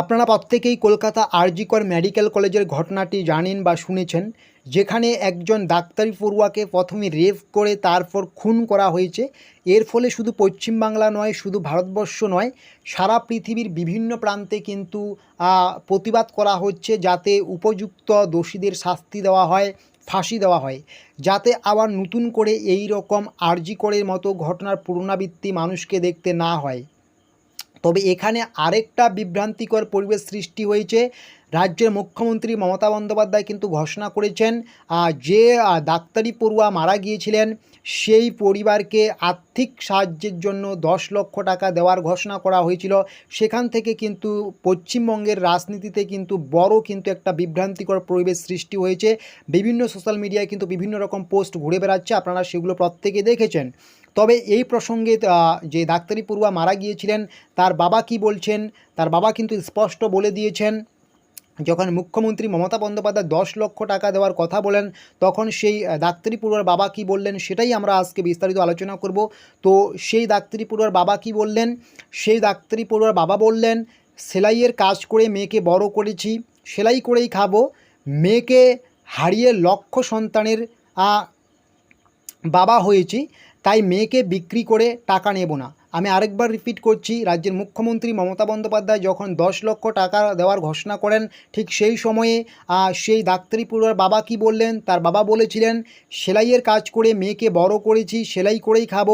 আপনারা প্রত্যেকেই কলকাতা আরজিকর মেডিকেল কলেজের ঘটনাটি জানেন বা শুনেছেন, যেখানে একজন ডাক্তারি পড়ুয়াকে প্রথমে রেপ করে তারপর খুন করা হয়েছে। এর ফলে শুধু পশ্চিমবাংলা নয়, শুধু ভারতবর্ষ নয়, সারা পৃথিবীর বিভিন্ন প্রান্তে কিন্তু প্রতিবাদ করা হচ্ছে যাতে উপযুক্ত দোষীদের শাস্তি দেওয়া হয়, ফাঁসি দেওয়া হয়। যাতে আবার নতুন করে এই রকম আরজিকরের মতো ঘটনার পুনরাবৃত্তি মানুষকে দেখতে না হয়। তবে এখানে আরেকটা বিভ্রান্তিকর পরিবেশ সৃষ্টি হয়েছে। রাজ্যের মুখ্যমন্ত্রী মমতা বন্দ্যোপাধ্যায় কিন্তু ঘোষণা করেছেন যে ডাক্তারি পড়ুয়া মারা গিয়েছিলেন, সেই পরিবারকে আর্থিক সাহায্যের জন্য দশ লক্ষ টাকা দেওয়ার ঘোষণা করা হয়েছিল। সেখান থেকে কিন্তু পশ্চিমবঙ্গের রাজনীতিতে কিন্তু বড় কিন্তু একটা বিভ্রান্তিকর পরিবেশ সৃষ্টি হয়েছে। বিভিন্ন সোশ্যাল মিডিয়ায় কিন্তু বিভিন্ন রকম পোস্ট ঘুরে বেড়াচ্ছে, আপনারা সেগুলো প্রত্যেকে দেখেছেন। তবে এই প্রসঙ্গে যে ডাক্তারি পড়ুয়া মারা গিয়েছিলেন, তার বাবা কি বলছেন? তার বাবা কিন্তু স্পষ্ট বলে দিয়েছেন, যখন মুখ্যমন্ত্রী মমতা বন্দ্যোপাধ্যায় দশ লক্ষ টাকা দেওয়ার কথা বলেন, তখন সেই ডাক্তারি পড়ুয়ার বাবা কি বললেন সেটাই আমরা আজকে বিস্তারিত আলোচনা করব। তো সেই ডাক্তারি পড়ুয়ার বাবা কি বললেন? সেই ডাক্তারি পড়ুয়ার বাবা বললেন, সেলাইয়ের কাজ করে মেয়েকে বড় করেছি, সেলাই করেই খাব। মেয়েকে হারিয়ে লক্ষ সন্তানের বাবা হয়েছি তাই মেয়েকে বিক্রি করে টাকা নেব না। আমি আরেকবার রিপিট করছি, রাজ্যের মুখ্যমন্ত্রী মমতা বন্দ্যোপাধ্যায় যখন দশ লক্ষ টাকা দেওয়ার ঘোষণা করেন, ঠিক সেই সময়ে সেই ডাক্তারি পড়ুয়ার বাবা কি বললেন? তার বাবা বলেছিলেন, সেলাইয়ের কাজ করে মেয়েকে বড় করেছি, সেলাই করেই খাব।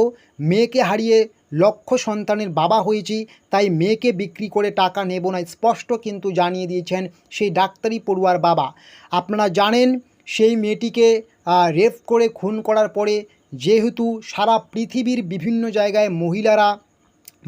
মেয়েকে হারিয়ে লক্ষ সন্তানের বাবা হয়েছি, তাই মেয়েকে বিক্রি করে টাকা নেব না। স্পষ্ট কিন্তু জানিয়ে দিয়েছেন সেই ডাক্তারি পড়ুয়ার বাবা। আপনারা জানেন, সেই মেয়েটিকে রেপ করে খুন করার পরে যেহেতু সারা পৃথিবীর বিভিন্ন জায়গায় মহিলারা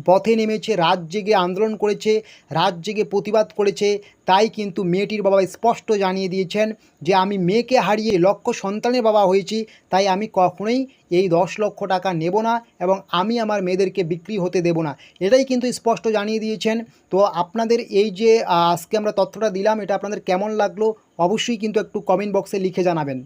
পথে নেমেছে রাত জেগে আন্দোলন করেছে রাত জেগে প্রতিবাদ করেছে, তাই কিন্তু মেয়েটির বাবা স্পষ্ট জানিয়ে দিয়েছেন যে আমি মেয়েকে হারিয়ে লক্ষ সন্তানের বাবা হয়েছি, তাই আমি কখনোই এই দশ লক্ষ টাকা নেব না এবং আমি আমার মেয়েদেরকে বিক্রি হতে দেব না। এটাই কিন্তু স্পষ্ট জানিয়ে দিয়েছেন। তো আপনাদের এই যে আজকে আমরা তথ্যটা দিলাম, এটা আপনাদের কেমন লাগল অবশ্যই কিন্তু একটু কমেন্ট বক্সে লিখে জানাবেন।